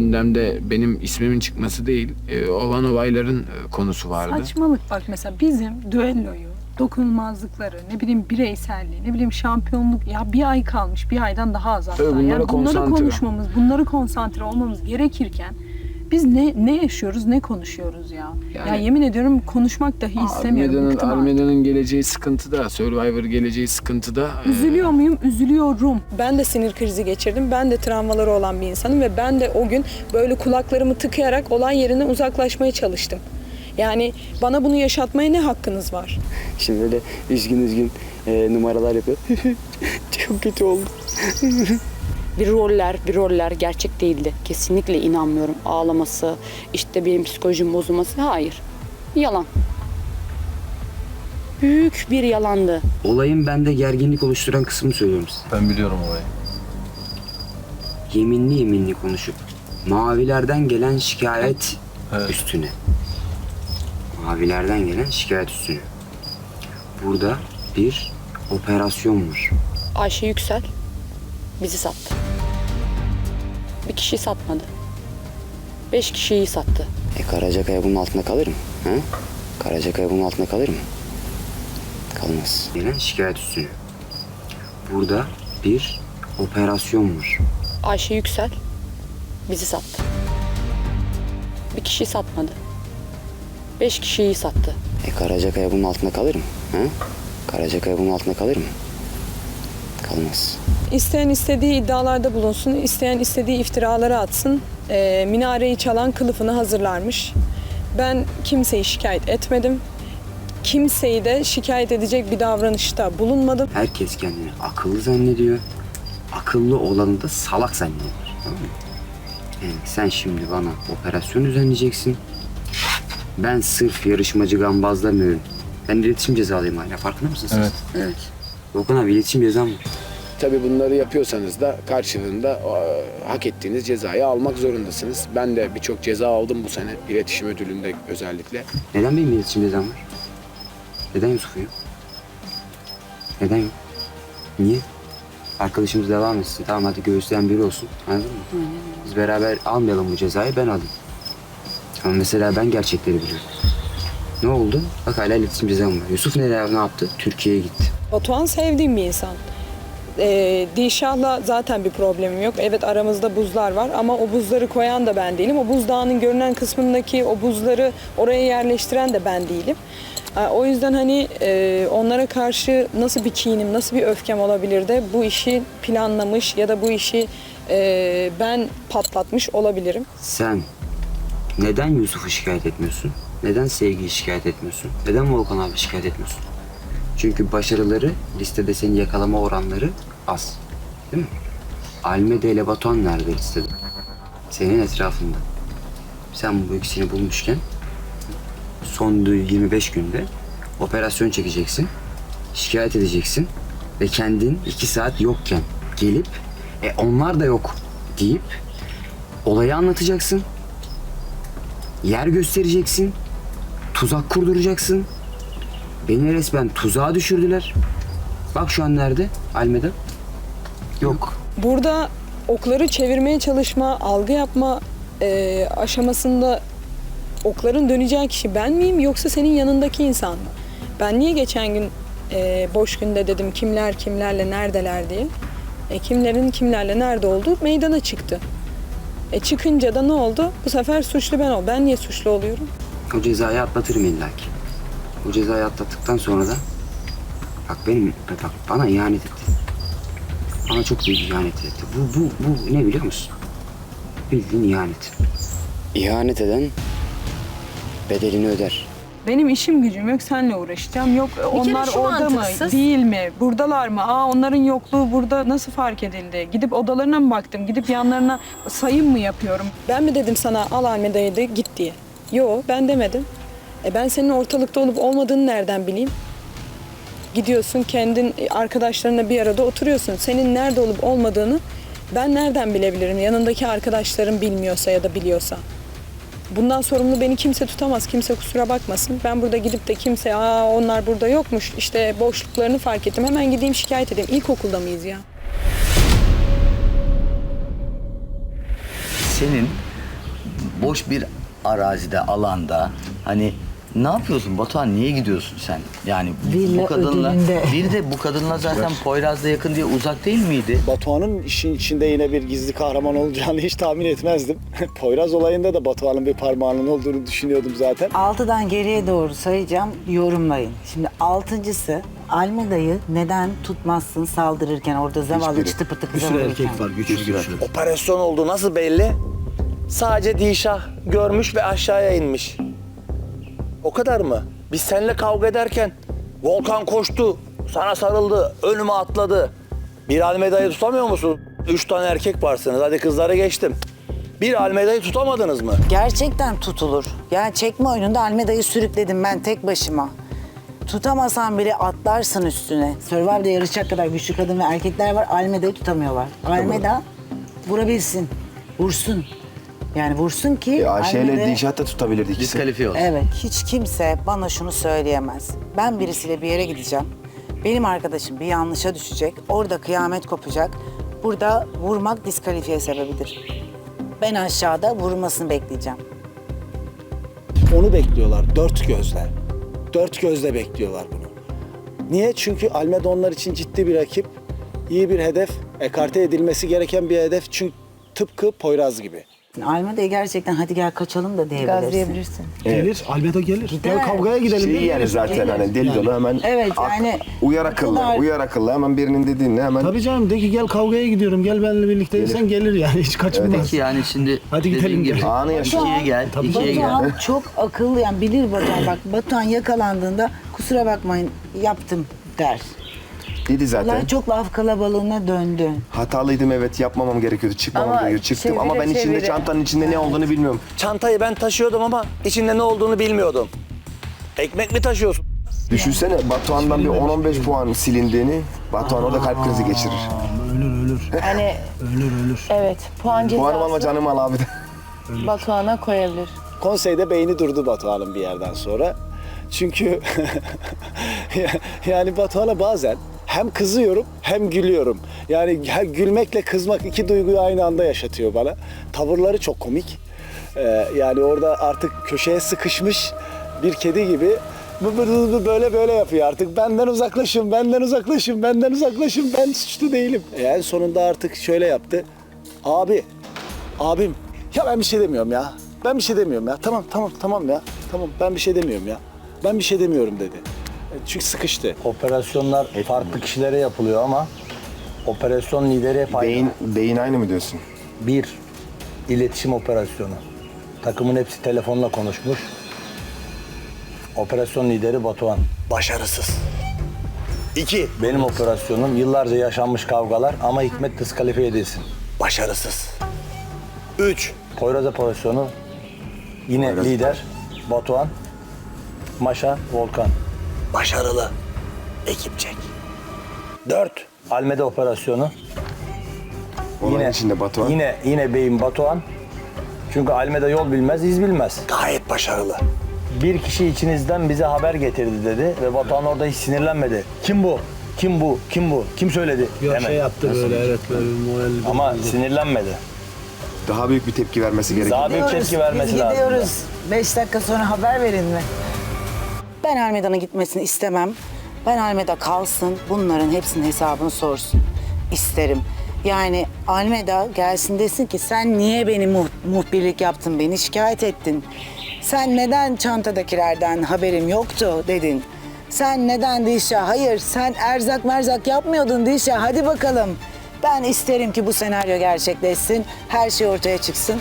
gündemde benim ismimin çıkması değil, e, olan olayların e, konusu vardı. Saçmalık bak mesela bizim düelloyu, dokunulmazlıkları, ne bileyim bireyselliği, ne bileyim şampiyonluk ya bir ay kalmış, bir aydan daha az hatta. Tabii bunlara yani bunları konsantre. konuşmamız, bunları konsantre olmamız gerekirken biz ne ne yaşıyoruz, ne konuşuyoruz ya? Yani- ya yemin ediyorum konuşmak dahi istemiyorum. Almeda'nın. Almeda'nın geleceği sıkıntıda, Survivor geleceği sıkıntıda. E, Üzülüyor muyum? Üzülüyorum. Ben de sinir krizi geçirdim. Ben de travmaları olan bir insanım ve ben de o gün böyle kulaklarımı tıkayarak olay yerine uzaklaşmaya çalıştım. Yani bana bunu yaşatmaya ne hakkınız var? Şimdi böyle üzgün üzgün e, numaralar yapıyor. Çok kötü oldu. bir roller, bir roller gerçek değildi. Kesinlikle inanmıyorum. Ağlaması, işte benim psikolojim bozulması hayır. Yalan. Büyük bir yalandı. Olayın bende gerginlik oluşturan kısmını söylüyorum size. Ben biliyorum olayı. Yeminli yeminli konuşup mavilerden gelen şikayet Evet. üstüne. Mavilerden gelen şikayet üstüne. Burada bir operasyon var. Ayşe Yüksel bizi sattı. Bir kişi satmadı. Beş kişiyi sattı. E Karacakaya bunun altında kalır mı? Ha? Karacakaya bunun altında kalır mı? Kalmaz. Gelen şikayet üstüne. Burada bir operasyon var. Ayşe Yüksel bizi sattı. Bir kişi satmadı. Beş kişiyi sattı. E Karacakaya bunun altında kalır mı? Ha? Karacakaya bunun altında kalır mı? Kalmaz. İsteyen istediği iddialarda bulunsun, isteyen istediği iftiraları atsın. Ee, minareyi çalan kılıfını hazırlarmış. Ben kimseyi şikayet etmedim. Kimseyi de şikayet edecek bir davranışta bulunmadım. Herkes kendini akıllı zannediyor. Akıllı olanı da salak zannediyor. Tamam mı? Yani sen şimdi bana operasyon düzenleyeceksin. Ben sırf yarışmacı gambazlamıyorum. Ben iletişim cezalıyım hala. Farkında mısın siz? Evet. Evet. Volkan abi iletişim cezam var. Tabii bunları yapıyorsanız da karşılığında e, hak ettiğiniz cezayı almak zorundasınız. Ben de birçok ceza aldım bu sene iletişim ödülünde özellikle. Neden benim iletişim cezam var? Neden Yusuf yok? Neden yok? Niye? Arkadaşımız devam etsin. Tamam hadi göğüsleyen biri olsun. Anladın mı? Biz beraber almayalım bu cezayı ben alayım. Ama mesela ben gerçekleri biliyorum. Ne oldu? Bak hala iletişim cezam var. Yusuf neler ne yaptı? Türkiye'ye gitti. Batuhan sevdiğim bir insan. Ee, Dilşah'la zaten bir problemim yok. Evet aramızda buzlar var ama o buzları koyan da ben değilim. O buzdağının görünen kısmındaki o buzları oraya yerleştiren de ben değilim. Ee, O yüzden hani e, onlara karşı nasıl bir kinim, nasıl bir öfkem olabilir de bu işi planlamış ya da bu işi e, ben patlatmış olabilirim. Sen neden Yusuf'u şikayet etmiyorsun? Neden Sevgi'yi şikayet etmiyorsun? Neden Volkan abi şikayet etmiyorsun? Çünkü başarıları listede seni yakalama oranları az. Değil mi? Almeda ile Batuhan nerede listede? Senin etrafında. Sen bu ikisini bulmuşken son 25 günde operasyon çekeceksin. Şikayet edeceksin. Ve kendin iki saat yokken gelip e onlar da yok deyip olayı anlatacaksın. Yer göstereceksin. Tuzak kurduracaksın. Beni resmen tuzağa düşürdüler. Bak şu an nerede? Almeda. Yok. Burada okları çevirmeye çalışma, algı yapma e, aşamasında okların döneceği kişi ben miyim yoksa senin yanındaki insan mı? Ben niye geçen gün e, boş günde dedim kimler kimlerle neredeler diye. E, kimlerin kimlerle nerede olduğu meydana çıktı. E, çıkınca da ne oldu? Bu sefer suçlu ben ol. Ben niye suçlu oluyorum? O cezayı atlatırım illaki. O cezayı atlattıktan sonra da bak benim bak bana ihanet etti. Bana çok büyük ihanet etti. Bu bu bu ne biliyor musun? Bildiğin ihanet. İhanet eden bedelini öder. Benim işim gücüm yok seninle uğraşacağım. Yok onlar şu orada mı mantıksız. değil mi? Buradalar mı? Aa onların yokluğu burada nasıl fark edildi? Gidip odalarına mı baktım? Gidip yanlarına sayım mı yapıyorum? Ben mi dedim sana al Almeda'yı da git diye? Yo ben demedim. E ben senin ortalıkta olup olmadığını nereden bileyim? Gidiyorsun kendin e, arkadaşlarınla bir arada oturuyorsun. Senin nerede olup olmadığını ben nereden bilebilirim? Yanındaki arkadaşlarım bilmiyorsa ya da biliyorsa. Bundan sorumlu beni kimse tutamaz. Kimse kusura bakmasın. Ben burada gidip de kimse aa onlar burada yokmuş. işte boşluklarını fark ettim. Hemen gideyim şikayet edeyim. İlkokulda mıyız ya? senin boş bir arazide, alanda hani ne yapıyorsun Batuhan niye gidiyorsun sen? Yani Villa bu kadınla ödülünde. bir de bu kadınla zaten Poyraz'da yakın diye uzak değil miydi? Batuhan'ın işin içinde yine bir gizli kahraman olacağını hiç tahmin etmezdim. Poyraz olayında da Batuhan'ın bir parmağının olduğunu düşünüyordum zaten. Altıdan geriye doğru sayacağım, yorumlayın. Şimdi altıncısı, Almeda'yı neden tutmazsın saldırırken orada zavallı çıtı pıtı kıza vururken? güçlü güçlü. Operasyon olduğu nasıl belli? Sadece Dişah görmüş ve aşağıya inmiş. O kadar mı? Biz seninle kavga ederken Volkan koştu, sana sarıldı, önüme atladı. Bir Almeda'yı tutamıyor musun? Üç tane erkek varsınız, hadi kızlara geçtim. Bir Almeda'yı tutamadınız mı? Gerçekten tutulur. Yani çekme oyununda Almeda'yı sürükledim ben tek başıma. Tutamasan bile atlarsın üstüne. Survivor'da yarışacak kadar güçlü kadın ve erkekler var. Almeda'yı tutamıyorlar. Almeda vurabilsin. Vursun. Yani vursun ki Ayşe'yle Almeda- Dişat da tutabilirdi ikisi. Diskalifiye olsun. Evet, hiç kimse bana şunu söyleyemez. Ben birisiyle bir yere gideceğim. Benim arkadaşım bir yanlışa düşecek. Orada kıyamet kopacak. Burada vurmak diskalifiye sebebidir. Ben aşağıda vurmasını bekleyeceğim. Onu bekliyorlar dört gözle. Dört gözle bekliyorlar bunu. Niye? Çünkü Almeda onlar için ciddi bir rakip. iyi bir hedef. Ekarte edilmesi gereken bir hedef. Çünkü tıpkı Poyraz gibi. Almeda'yı gerçekten hadi gel kaçalım da diyebilirsin. Gelir, Almeda gelir. Gider. kavgaya gidelim. Şey yani zaten hani deli dolu hemen Evet, ak- yani uyar akıllı, kadar- uyar akıllı hemen birinin dediğini hemen Tabii canım de ki gel kavgaya gidiyorum. Gel benimle birlikteysen gelir yani hiç kaçınmaz. Peki yani şimdi Hadi dediğin gidelim gibi gel. Anı yaşa. ikiye gel, ikiye gel. Batuhan çok akıllı yani bilir Batuhan. Bak Batuhan yakalandığında kusura bakmayın yaptım der. Dedi zaten. Olay çok laf kalabalığına döndü. Hatalıydım evet yapmamam gerekiyordu. Çıkmamam Ama gerekiyordu. Çıktım ama çevire ben içinde çevire. çantanın içinde ne olduğunu bilmiyorum. Çantayı ben taşıyordum ama içinde ne olduğunu bilmiyordum. Ekmek mi taşıyorsun? Düşünsene Batuhan'dan bir 10-15 puan silindiğini Batuhan orada kalp krizi geçirir. Hani evet puan Puanım alma cezası canım al abi. Batuhan'a koyabilir. Konseyde beyni durdu Batuhan'ın bir yerden sonra. Çünkü yani Batuhan'a bazen hem kızıyorum hem gülüyorum. Yani her gülmekle kızmak iki duyguyu aynı anda yaşatıyor bana. Tavırları çok komik. Ee, yani orada artık köşeye sıkışmış bir kedi gibi böyle böyle yapıyor artık. Benden uzaklaşın, benden uzaklaşın, benden uzaklaşın. Ben suçlu değilim. E, en sonunda artık şöyle yaptı. Abi, abim ya ben bir şey demiyorum ya. Ben bir şey demiyorum ya. Tamam tamam tamam ya. Tamam ben bir şey demiyorum ya. Ben bir şey demiyorum dedi. Çünkü sıkıştı. Operasyonlar farklı kişilere yapılıyor ama operasyon lideri hep aynı. Beyin, beyin aynı mı diyorsun? Bir, iletişim operasyonu. Takımın hepsi telefonla konuşmuş. Operasyon lideri Batuhan. Başarısız. İki, benim operasyonum yıllarca yaşanmış kavgalar ama Hikmet diskalifiye edilsin. Başarısız. Üç, Poyraz operasyonu. Yine lider Batuhan. Maşa, Volkan. Başarılı. Ekip çek. Dört, Almeda operasyonu. Olayın içinde Batuhan. Yine yine beyim Batuhan. Çünkü Almeda yol bilmez, iz bilmez. Gayet başarılı. Bir kişi içinizden bize haber getirdi dedi ve Batuhan orada hiç sinirlenmedi. Kim bu? Kim bu? Kim bu? Kim söyledi? Demedi. yaptı böyle evet böyle moral. Ama sinirlenmedi. Daha büyük bir tepki vermesi gerekiyor. Daha büyük tepki vermesi Biz lazım. gidiyoruz. Beş dakika sonra haber verin mi? Ben Almeda'nın gitmesini istemem. Ben Almeda kalsın, bunların hepsinin hesabını sorsun. İsterim. Yani Almeda gelsin desin ki sen niye beni muh- muhbirlik yaptın, beni şikayet ettin. Sen neden çantadakilerden haberim yoktu dedin. Sen neden Dişa? Hayır sen erzak merzak yapmıyordun Dişa. Hadi bakalım. Ben isterim ki bu senaryo gerçekleşsin. Her şey ortaya çıksın.